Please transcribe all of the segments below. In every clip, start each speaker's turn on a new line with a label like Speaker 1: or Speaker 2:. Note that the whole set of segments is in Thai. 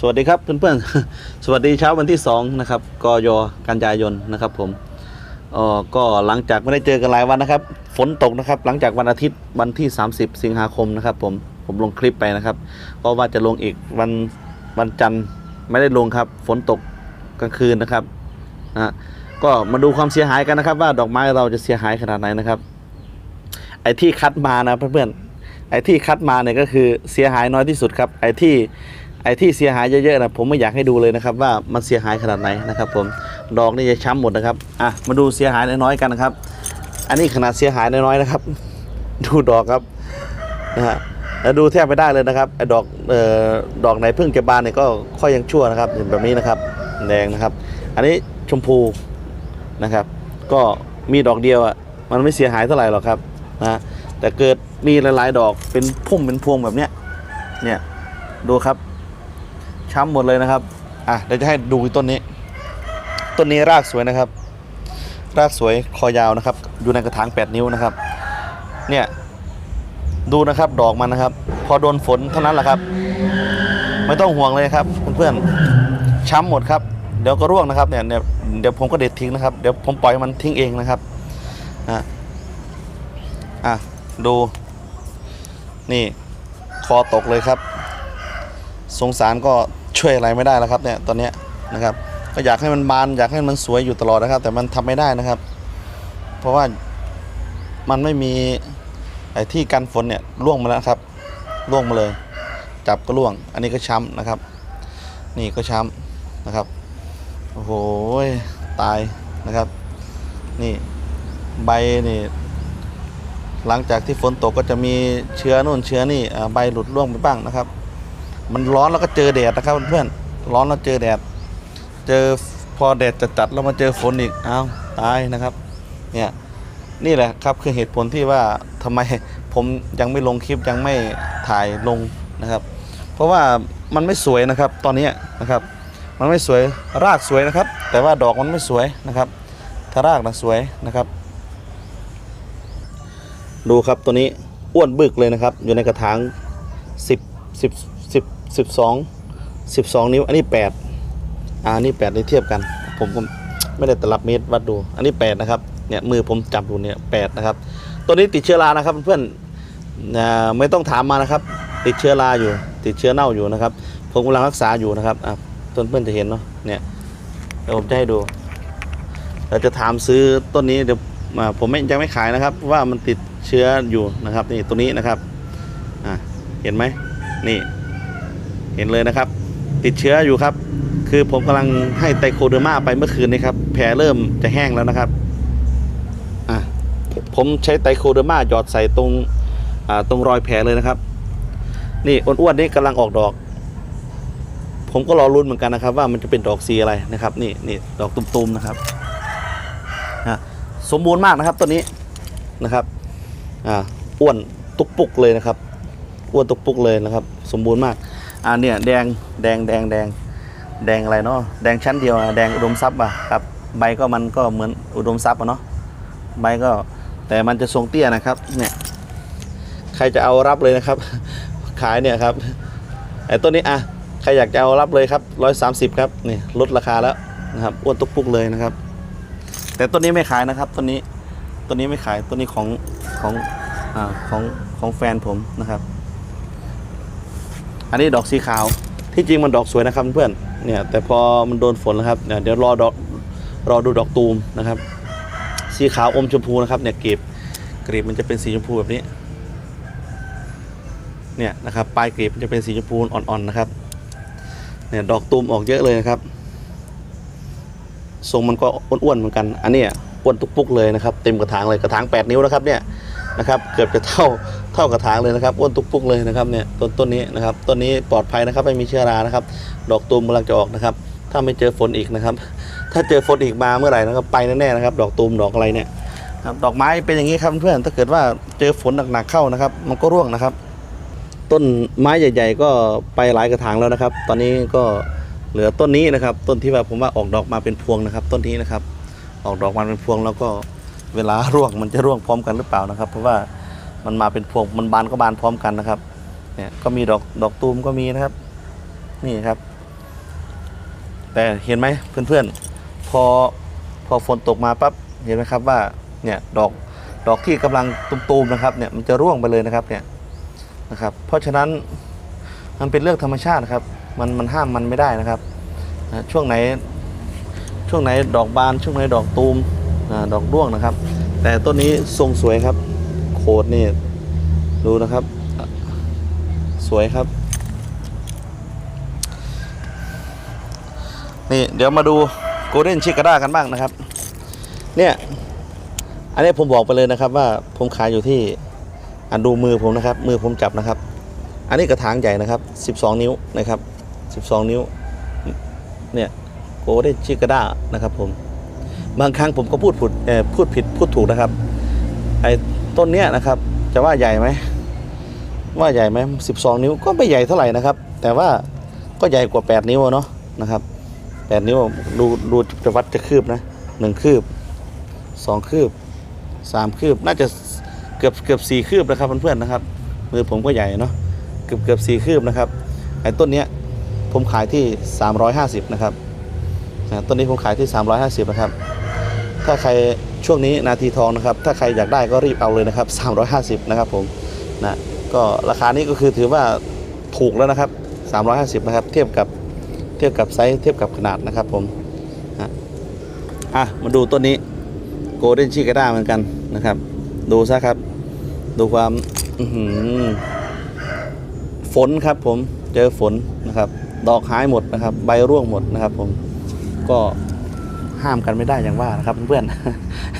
Speaker 1: สวัสดีครับเพื่อนๆ สวัสดีเช้าวันที่2นะครับกยกันยายนนะครับผมอ่อก็หลังจากไม่ได้เจอกันหลายวันนะครับ ฝนตกนะครับ หลังจากวันอาทิตย์วันที่ 30 สิงหาคมนะครับ ผมผมลงคลิปไปนะครับก็ว่าจะลงอีกวันวันจันทร์ไม่ได้ลงครับ ฝนตกกลางคืนนะครับนะฮะก็มาดูความเสียหายกันนะครับ ว่าดอกไม้เราจะเสียหายขนาดไหนนะครับ ไอ้ที่คัดมานะเพื่อนๆไอ้ที่คัดมาเนี่ยก็คือเสียหายน้อยที่สุดครับ ไอ้ที่ ไอ้ที่เสียหายเยอะๆนะผมไม่อยากให้ดูเลยนะครับ ว่ามันเสียหายขนาดไหนนะครับ ผมดอกนี่จะช้ำหมดนะครับอะมาดูเสียหายน้อยๆกันนะครับ อันนี้ขนาดเสียหายน้อยๆนะครับ ดูดอกครับนะฮะแล้วดูแทบไม่ได้เลยนะครับไอ้ดอกเอ่อดอกไหนเพิ่งจะบานเนี่ยก็ค่อยยังชั่วนะครับเห็นแบบนี้นะครับแดงนะครับ อันนี้ชมพูนะครับ ก็มีดอกเดียวอะมันไม่เสียหายเท่าไหร่หรอกครับนะฮะแต่เกิดมีหลายๆ ดอกเป็นพุ่มเป็นพวงแบบเนี้ยเนี่ยดูครับ ช้ำหมดเลยนะครับ อะเดี๋ยวจะให้ดูต้นนี้ ต้นนี้รากสวยนะครับ รากสวยคอยาวนะครับ อยู่ในกระถาง 8 นิ้วนะครับ เนี่ยดูนะครับดอกมันนะครับ พอโดนฝนเท่านั้นแหละครับ ไม่ต้องห่วงเลยครับเพื่อนๆช้ำหมดครับ เดี๋ยวก็ร่วงนะครับเนี่ยเนี่ยเดี๋ยวผมก็เด็ดทิ้งนะครับ เดี๋ยวผมปล่อยมันทิ้งเองนะครับอะอะดู นี่คอตกเลยครับ สงสารก็ช่วยอะไรไม่ได้แล้วครับเนี่ยตอนเนี้ยนะครับ ก็อยากให้มันบานอยากให้มันสวยอยู่ตลอดนะครับ แต่มันทำไม่ได้นะครับ เพราะว่ามันไม่มีไอ้ที่กันฝนเนี่ยร่วงมาแล้วครับร่วงมาเลย จับก็ร่วง อันนี้ก็ช้ำนะครับ นี่ก็ช้ำนะครับโอ้โหตายนะครับ นี่ใบนี่หลังจากที่ฝนตกก็จะมีเชื้อนู่นเชื้อนี่ใบหลุดร่วงไปบ้างนะครับ มันร้อนแล้วก็เจอแดดนะครับเพื่อนๆร้อนแล้วเจอแดด เจอพอแดดจัดๆแล้วมาเจอฝนอีกอ้าวตายนะครับ เนี่ยนี่แหละครับคือเหตุผลที่ว่าทำไมผมยังไม่ลงคลิปยังไม่ถ่ายลงนะครับ เพราะว่ามันไม่สวยนะครับตอนนี้นะครับ มันไม่สวยรากสวยนะครับ แต่ว่าดอกมันไม่สวยนะครับถ้ารากนะสวยนะครับ ดูครับตัวนี้อ้วนบึกเลยนะครับ อยู่ในกระถาง10 10 10 12 12นิ้ว อันนี้8อ่าอันนี้8นี่เทียบกัน ผมก็ไม่ได้ตลับเมตรวัดดู อันนี้8นะครับเนี่ยมือผมจับดูเนี่ย8นะครับ ตัวนี้ติดเชื้อรานะครับเพื่อนๆไม่ต้องถามมานะครับ ติดเชื้อราอยู่ ติดเชื้อเน่าอยู่นะครับ ผมกำลังรักษาอยู่นะครับอะต้นเพื่อนจะเห็นเนาะเนี่ยเดี๋ยวผมจะให้ดูเราจะถามซื้อต้นนี้เดี๋ยวผมไม่ยังไม่ขายนะครับ ว่ามันติดเชื้ออยู่นะครับ นี่ตัวนี้นะครับอ่าเห็นไหมนี่ เห็นเลยนะครับ ติดเชื้ออยู่ครับ คือผมกำลังให้ไตโคเดอร์มาไปเมื่อคืนนี้ครับ แผลเริ่มจะแห้งแล้วนะครับอะผมใช้ไตโคเดอร์มาหยอดใส่ตรงอ่าตรงรอยแผลเลยนะครับ นี่อ้วนๆนี่กำลังออกดอก ผมก็รอรุ้นเหมือนกันนะครับ ว่ามันจะเป็นดอกสีอะไรนะครับ นี่นี่ดอกตุ่มๆนะครับนะสมบูรณ์มากนะครับต้นนี้นะครับอ่าอ้วนตุกปุกเลยนะครับอ้วนตุกปุกเลยนะครับ สมบูรณ์มาก อ่าเนี่ยแดงแดงแดงแดงแดงอะไรเนาะแดงชั้นเดียวอะแดงอุดมทรัพย์อะครับใบก็มันก็เหมือนอุดมทรัพย์อะเนาะใบก็แต่มันจะทรงเตี้ยนะครับเนี่ยใครจะเอารับเลยนะครับ ขายเนี่ยครับไอ้ต้นนี้อะใครอยากจะเอารับเลยครับร้อยสามสิบครับนี่ลดราคาแล้วนะครับอ้วนตุกปุกเลยนะครับ แต่ต้นนี้ไม่ขายนะครับต้นนี้ต้นนี้ไม่ขายต้นนี้ของของอ่าของของแฟนผมนะครับ อันนี้ดอกสีขาว ที่จริงมันดอกสวยนะครับเพื่อนเนี่ยแต่พอมันโดนฝนแล้วครับเนี่ยเดี๋ยวรอดอกรอดูดอกตูมนะครับ สีขาวอมชมพูนะครับเนี่ยกลีบกลีบมันจะเป็นสีชมพูแบบนี้เนี่ยนะครับปลายกลีบมันจะเป็นสีชมพูอ่อนๆนะครับเนี่ยดอกตูมออกเยอะเลยนะครับทรงมันก็อ้วนๆเหมือนกัน อันนี้อ้วนตุกปุกเลยนะครับ เต็มกระถางเลยกระถาง 8 นิ้วนะครับเนี่ยนะครับ เกือบจะเท่า เท่ากระถางเลยนะครับอ้วนตุกปุกเลยนะครับเนี่ยต้นต้นนี้นะครับต้นนี้ปลอดภัยนะครับไม่มีเชื้อรานะครับ ดอกตูมกำลังจะออกนะครับ ถ้าไม่เจอฝนอีกนะครับ ถ้าเจอฝนอีกมาเมื่อไหร่นะครับไปแน่ๆนะครับ ดอกตูมดอกอะไรเนี่ยครับดอกไม้เป็นอย่างนี้ครับเพื่อนถ้าเกิดว่าเจอฝนหนักๆเข้านะครับ มันก็ร่วงนะครับ ต้นไม้ใหญ่ ๆ ก็ไปหลายกระถางแล้วนะครับ ตอนนี้ก็เหลือต้นนี้นะครับ ต้นที่ว่าผมว่าออกดอกมาเป็นพวงนะครับ ต้นนี้นะครับ ออกดอกมาเป็นพวงแล้วก็เวลาร่วงมันจะร่วงพร้อมกันหรือเปล่านะครับ เพราะว่า มันมาเป็นพวงมันบานก็บานพร้อมกันนะครับ เนี่ยก็มีดอกดอกตูมก็มีนะครับ นี่ครับ แต่เห็นไหมเพื่อนๆ พอพอฝนตกมาปั๊บเห็นไหมครับว่าเนี่ยดอกดอกที่กำลังตุมๆนะครับเนี่ยมันจะร่วงไปเลยนะครับเนี่ยนะครับ เพราะฉะนั้นมันเป็นเรื่องธรรมชาตินะครับ มันมันห้ามมันไม่ได้นะครับช่วงไหนช่วงไหนดอกบานช่วงไหนดอกตูมอดอกร่วงนะครับ แต่ต้นนี้ทรงสวยครับ คดนี่ ดูนะครับ สวยครับ นี่เดี๋ยวมาดูโกลเด้นชิคาด้ากันบ้างนะครับ เนี่ย อันนี้ผมบอกไปเลยนะครับ ว่าผมขายอยู่ที่อันดูมือผมนะครับ มือผมจับนะครับ อันนี้กระถางใหญ่นะครับ 12 นิ้วนะครับ 12 นิ้ว เนี่ยโกลเด้นชิคาด้านะครับผมบางครั้งผมก็พูดผิดพูดผิดพูดถูกนะครับไอ ต้นเนี้ยนะครับ จะว่าใหญ่ไหมว่าใหญ่ไหม12นิ้วก็ไม่ใหญ่เท่าไหร่นะครับ แต่ว่าก็ใหญ่กว่า8นิ้วเนาะนะครับ8นิ้วดูดูจะวัดจะคืบนะหนึ่งคืบสองคืบสามคืบน่าจะเกือบเกือบสี่คืบนะครับเพื่อนๆนะครับ มือผมก็ใหญ่เนาะเกือบเกือบสี่คืบนะครับไอ้ต้นเนี้ยผมขายที่ 350 นะครับต้นนี้ผมขายที่ 350 นะครับ ถ้าใคร ช่วงนี้นาทีทองนะครับ ถ้าใครอยากได้ก็รีบเอาเลยนะครับ 350 นะครับผมนะก็ราคานี้ก็คือถือว่าถูกแล้วนะครับ 350 นะครับ เทียบกับเทียบกับไซส์เทียบกับขนาดนะครับผมนะอะมาดูต้นนี้โกลเด้นชิคาด้าเหมือนกันนะครับ ดูซะครับ ดูความฝนครับผมเจอฝนนะครับ ดอกหายหมดนะครับ ใบร่วงหมดนะครับผมก็ ห้ามกันไม่ได้อย่างว่านะครับเพื่อน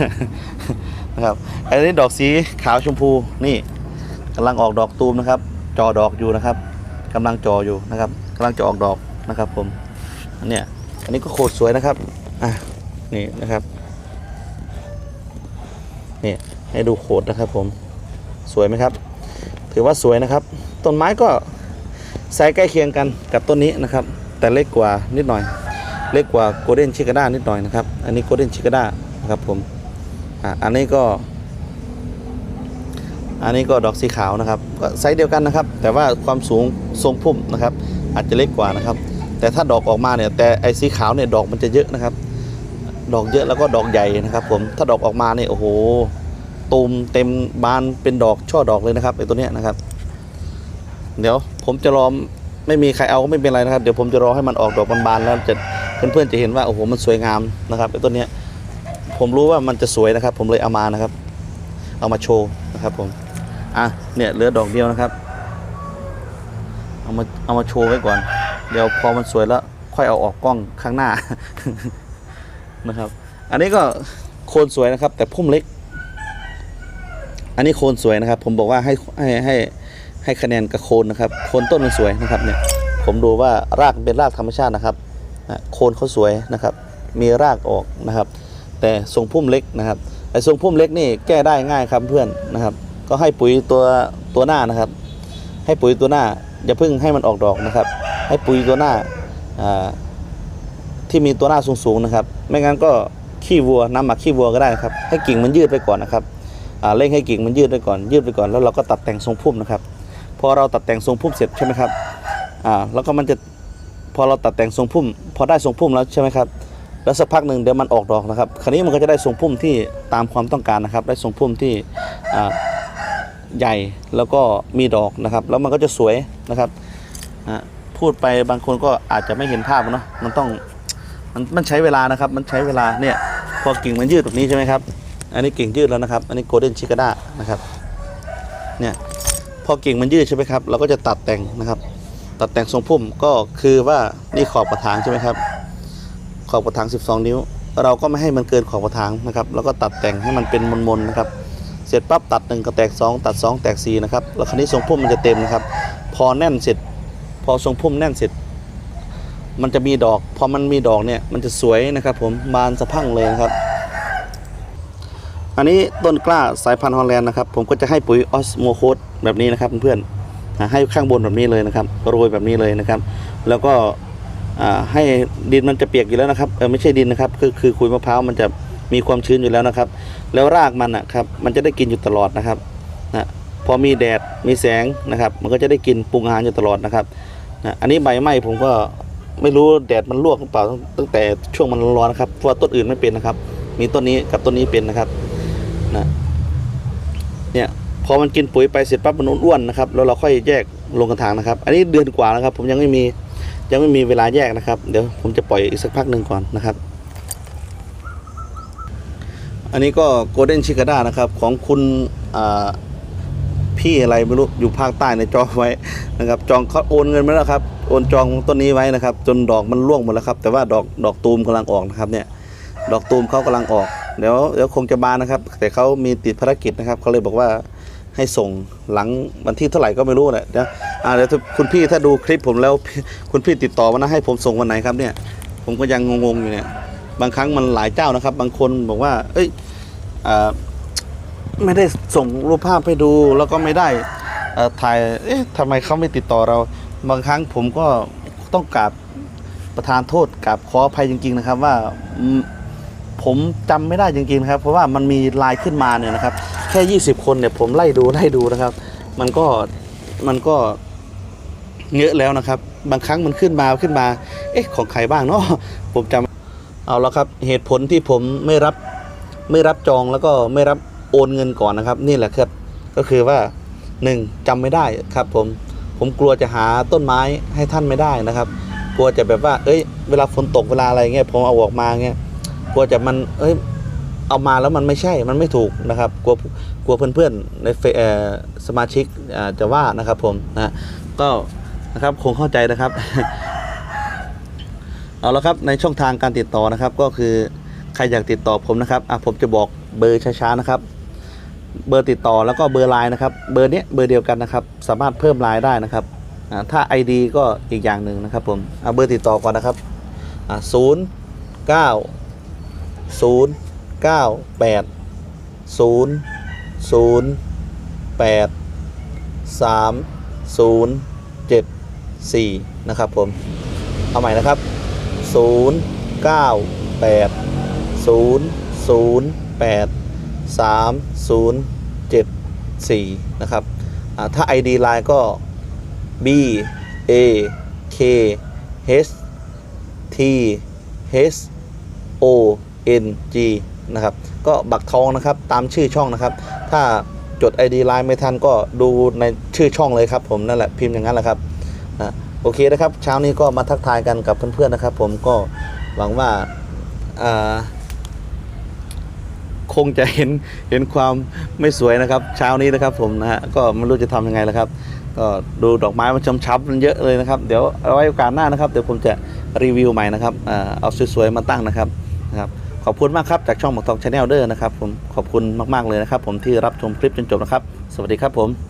Speaker 1: ๆนะครับอันนี้ดอกสีขาวชมพูนี่กำลังออกดอกตูมนะครับจอดอกอยู่นะครับกำลังจออยู่นะครับกำลังจะออกดอกนะครับ ผมอันเนี้ยอันนี้ก็โคตรสวยนะครับอะนี่นะครับนี่ให้ดูโคตรนะครับ ผมสวยไหมครับ ถือว่าสวยนะครับ ต้นไม้ก็ไซส์ใกล้เคียงกันกับต้นนี้นะครับ แต่เล็กกว่านิดหน่อย เล็กกว่าโกลเด้นชิคาด้านิดหน่อยนะครับ อันนี้โกลเด้นชิคาด้านะครับผมอะอันนี้ก็ อันนี้ก็ดอกสีขาวนะครับก็ไซส์เดียวกันนะครับ แต่ว่าความสูงทรงพุ่มนะครับ อาจจะเล็กกว่านะครับ แต่ถ้าดอกออกมาเนี่ยแต่ไอ้สีขาวเนี่ยดอกมันจะเยอะนะครับ ดอกเยอะแล้วก็ดอกใหญ่นะครับ ผมถ้าดอกออกมาเนี่ยโอ้โหตูมเต็มบานเป็นดอกช่อดอกเลยนะครับไอ้ตัวเนี้ยนะครับ เดี๋ยวผมจะรอไม่มีใครเอาก็ไม่เป็นไรนะครับ เดี๋ยวผมจะรอให้มันออกดอกบานๆแล้วจะ เพื่อนๆจะเห็นว่าโอ้โหมันสวยงามนะครับไอ้ต้นนี้ผมรู้ว่ามันจะสวยนะครับ ผมเลยเอามานะครับ เอามาโชว์นะครับผมอะเนี่ยเหลือดอกเดียวนะครับ เอามาเอามาโชว์ไว้ก่อน เดี๋ยวพอมันสวยแล้วค่อยเอาออกกล้องข้างหน้านะครับ อันนี้ก็โคนสวยนะครับ แต่พุ่มเล็ก อันนี้โคนสวยนะครับ ผมบอกว่าให้ให้ให้ให้คะแนนกับโคนนะครับ โคนต้นมันสวยนะครับเนี่ย ผมดูว่ารากเป็นรากธรรมชาตินะครับ โคนเขาสวยนะครับ มีรากออกนะครับ แต่ทรงพุ่มเล็กนะครับไอ้ทรงพุ่มเล็กนี่แก้ได้ง่ายครับเพื่อนนะครับ ก็ให้ปุ๋ยตัวตัวหน้านะครับ ให้ปุ๋ยตัวหน้าอย่าเพิ่งให้มันออกดอกนะครับ ให้ปุ๋ยตัวหน้าที่มีตัวหน้าสูงๆนะครับ ไม่งั้นก็ขี้วัวน้ำหมักขี้วัวก็ได้ครับ ให้กิ่งมันยืดไปก่อนนะครับเร่งให้กิ่งมันยืดไปก่อน ยืดไปก่อนแล้วเราก็ตัดแต่งทรงพุ่มนะครับ พอเราตัดแต่งทรงพุ่มเสร็จใช่ไหมครับอ่าแล้วก็มันจะ อเราตัดแต่งทรงพุ่ม พอได้ทรงพุ่มแล้วใช่ไหมครับแล้วสักพักหนึ่งเดี๋ยวมันออกดอกนะครับ คราวนี้มันก็จะได้ทรงพุ่มที่ตามความต้องการนะครับ ได้ทรงพุ่มที่ใหญ่แล้วก็มีดอกนะครับ แล้วมันก็จะสวยนะครับพูดไปบางคนก็อาจจะไม่เห็นภาพเนาะมันต้องมันมันใช้เวลานะครับ มันใช้เวลาเนี่ยพอกิ่งมันยืดแบบนี้ใช่ไหมครับ อันนี้กิ่งยืดแล้วนะครับ อันนี้โกลเด้นชิคาด้านะครับเนี่ยพอกิ่งมันยืดใช่ไหมครับเราก็จะตัดแต่งนะครับ ตัดแต่งทรงพุ่มก็คือว่านี่ขอบกระถางใช่ไหมครับ ขอบกระถาง 12 นิ้ว เราก็ไม่ให้มันเกินขอบกระถางนะครับ แล้วก็ตัดแต่งให้มันเป็นมนๆนะครับ เสร็จปั๊บตัด1ก็แตก 2 ตัด 2 แตก4นะครับ แล้วคราวนี้ทรงพุ่มมันจะเต็มนะครับ พอแน่นเสร็จ พอทรงพุ่มแน่นเสร็จ มันจะมีดอก พอมันมีดอกเนี่ยมันจะสวยนะครับ ผมบานสะพั่งเลยนะครับ อันนี้ต้นกล้าสายพันธุ์ฮอลแลนด์นะครับ ผมก็จะให้ปุ๋ยออสโมโคดแบบนี้นะครับเพื่อนๆ ให้ข้างบนแบบนี้เลยนะครับโรยแบบนี้เลยนะครับ แล้วก็ให้ดินมันจะเปียกอยู่แล้วนะครับเออไม่ใช่ดินนะครับ คือคือขุยมะพร้าวมันจะมีความชื้นอยู่แล้วนะครับ แล้วรากมันนะครับมันจะได้กินอยู่ตลอดนะครับนะพอมีแดดมีแสงนะครับ มันก็จะได้กินปรุงอาหารอยู่ตลอดนะครับนะอันนี้ใบไหม้ผมก็ไม่รู้แดดมันลวกหรือเปล่าตั้งแต่ช่วงมันร้อนๆนะครับเพราะว่าต้นอื่นไม่เป็นนะครับ มีต้นนี้กับต้นนี้เป็นนะครับนะเนี่ย อมันกินปุ๋ยไปเสร็จปั๊บมันอ้วนๆนะครับแล้วเราค่อยแยกลงกระถางนะครับ อันนี้เดือนกว่าแล้วครับ ผมยังไม่มียังไม่มีเวลาแยกนะครับ เดี๋ยวผมจะปล่อยอีกสักพักหนึ่งก่อนนะครับ อันนี้ก็โกลเด้นชิคาด้านะครับ ของคุณพี่อะไรไม่รู้อยู่ภาคใต้ในจองไว้นะครับ จองเขาโอนเงินมาแล้วครับโอนจองต้นนี้ไว้นะครับ จนดอกมันร่วงหมดแล้วครับ แต่ว่าดอกดอกตูมกำลังออกนะครับเนี่ย ดอกตูมเขากำลังออกเดี๋ยวเดี๋ยวคงจะบานนะครับ แต่เขามีติดภารกิจนะครับเขาเลยบอกว่า ให้ส่งหลังวันที่เท่าไหร่ก็ไม่รู้แหละเดี๋ยวอ่าเดี๋ยวคุณพี่ถ้าดูคลิปผมแล้วคุณพี่ติดต่อมานะให้ผมส่งวันไหนครับเนี่ย ผมก็ยังงงๆอยู่เนี่ย บางครั้งมันหลายเจ้านะครับ บางคนบอกว่า เอ้ยอ่าไม่ได้ส่งรูปภาพให้ดูแล้วก็ไม่ได้ถ่าย เอ๊ะทำไมเขาไม่ติดต่อเรา บางครั้งผมก็ต้องกราบประธานโทษกราบขออภัยจริง ๆ นะครับ ว่าผมจำไม่ได้จริงๆครับ เพราะว่ามันมีลน์ขึ้นมาเนี่ยนะครับ แค่ 20 คนเนี่ยผมไล่ดูไล่ดูนะครับ มันก็มันก็เยอะแล้วนะครับ บางครั้งมันขึ้นมาขึ้นมา เอ๊ะของใครบ้างเนาะผมจำเอาแล้วครับเหตุผลที่ผมไม่รับไม่รับจองแล้วก็ไม่รับโอนเงินก่อนนะครับ นี่แหละครับก็คือว่าหนึ่งจำไม่ได้ครับ ผมผมกลัวจะหาต้นไม้ให้ท่านไม่ได้นะครับ กลัวจะแบบว่า เอ้ย เวลาฝนตกเวลาอะไรเงี้ยผมเอาออกมาเงี้ยกลัวจะมันเอ้ย เอามาแล้วมันไม่ใช่มันไม่ถูกนะครับกลัวกลัวเพื่อนๆในเฟเอ่อสมาชิกอ่าจะว่านะครับผมนะก็นะครับคงเข้าใจนะครับเอาละครับในช่องทางการติดต่อนะครับ ก็คือใครอยากติดต่อผมนะครับอะผมจะบอกเบอร์ช้าๆนะครับ เบอร์ติดต่อแล้วก็เบอร์ไลน์นะครับ เบอร์เนี้ยเบอร์เดียวกันนะครับ สามารถเพิ่มไลน์ได้นะครับอ่าถ้า ID ก็อีกอย่างหนึ่งนะครับผมเอาเบอร์ติดต่อก่อนนะครับอ่าศูนย์เก้าศูนย์ เก้าแปดศูนย์ศูนย์แปดสามศูนย์เจ็ดสี่นะครับผม เอาใหม่นะครับ0 9 8 0 0 8 3 0 7 4นะครับอ่าถ้า ID Line ก็ B A K H T H O N G นะครับ ก็บักทองนะครับตามชื่อช่องนะครับ ถ้าจด ID Line ไม่ทันก็ดูในชื่อช่องเลยครับ ผมนั่นแหละพิมพ์อย่างนั้นแหละครับนะโอเคนะครับเช้านี้ก็มาทักทายกันกับเพื่อนๆนะครับ ผมก็หวังว่าคงจะเห็นเห็นความไม่สวยนะครับ เช้านี้นะครับ ผมนะฮะก็ไม่รู้จะทำยังไงแล้วครับ ก็ดูดอกไม้มันช้ำๆมันเยอะเลยนะครับ เดี๋ยวเอาไว้โอกาสหน้านะครับ เดี๋ยวผมจะรีวิวใหม่นะครับเอาสวยๆมาตั้งนะครับนะครับ ขอบคุณมากครับจากช่องหมอกทองชาแนลเดอร์นะครับผมขอบคุณมากๆเลยนะครับ ผมที่รับชมคลิปจนจบนะครับ สวัสดีครับผม